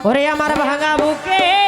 ওরে আমার ভাঙা বুকে